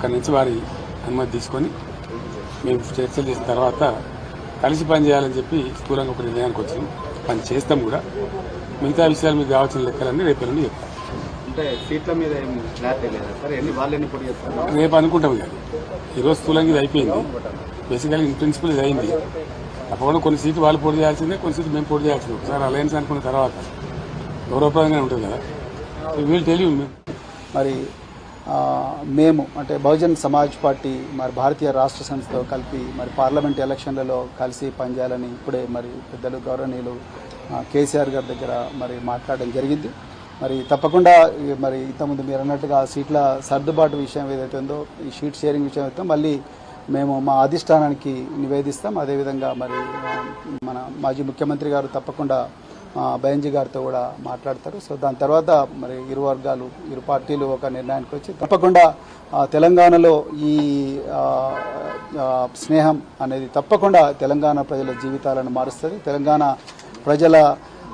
అక్కడి నుంచి వారి అనుమతి తీసుకొని మేము చర్చలు చేసిన తర్వాత కలిసి పని చేయాలని చెప్పి స్థూలంగా ఒక నిర్ణయానికి వచ్చాం పని చేస్తాం కూడా. మిగతా విషయాలు మీకు కావాల్సిన లెక్కలన్నీ రేపు ఎల్లుండి చెప్తాం. అంటే సీట్ల మీద ఏం క్లారిటీ లేదా సార్? ఎన్ని వాళ్ళు ఎన్ని పొడి చేస్తారు? రేపు అనుకుంటాం కానీ ఈరోజు స్థూలంగా ఇది అయిపోయింది. బేసికల్గా ఇన్ ప్రిన్సిపల్ ఇది అయింది. తప్పకుండా కొన్ని సీట్లు వాళ్ళు పోటీ చేయాల్సిందే కొన్ని సీట్లు మేము పోటీ చేయాల్సిందే. ఒకసారి అలయన్స్ అనుకున్న తర్వాత గౌరవప్రదంగా ఉంటుంది కదా. వీళ్ళు తెలియదు మరి మేము అంటే బహుజన్ సమాజ్ పార్టీ మరి భారతీయ రాష్ట్ర సంస్థతో కలిపి మరి పార్లమెంట్ ఎలక్షన్లలో కలిసి పనిచేయాలని ఇప్పుడే మరి పెద్దలు గౌరవనీయులు కేసీఆర్ గారి దగ్గర మరి మాట్లాడడం జరిగింది. మరి తప్పకుండా మరి ఇంతకుముందు మీరు అన్నట్టుగా సీట్ల సర్దుబాటు విషయం ఏదైతే ఉందో ఈ షీట్ షేరింగ్ విషయం అయితే మళ్ళీ మేము మా అధిష్టానానికి నివేదిస్తాం. అదేవిధంగా మరి మన మాజీ ముఖ్యమంత్రి గారు తప్పకుండా బయంజీ గారితో కూడా మాట్లాడతారు. సో దాని తర్వాత మరి ఇరు వర్గాలు ఇరు పార్టీలు ఒక నిర్ణయానికి వచ్చి తప్పకుండా ఆ, తెలంగాణలో ఈ స్నేహం అనేది తప్పకుండా తెలంగాణ ప్రజల జీవితాలను మారుస్తుంది. తెలంగాణ ప్రజల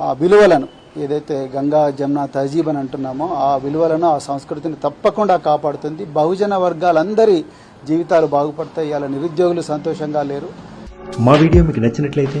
ఆ, విలువలను ఏదైతే గంగా జమున తహజీబ్ అని అంటున్నామో ఆ విలువలను ఆ సంస్కృతిని తప్పకుండా కాపాడుతుంది. బహుజన వర్గాలందరి జీవితాలు బాగుపడతాయి. ఇలా నిరుద్యోగులు సంతోషంగా లేరు. మా వీడియో మీకు నచ్చినట్లయితే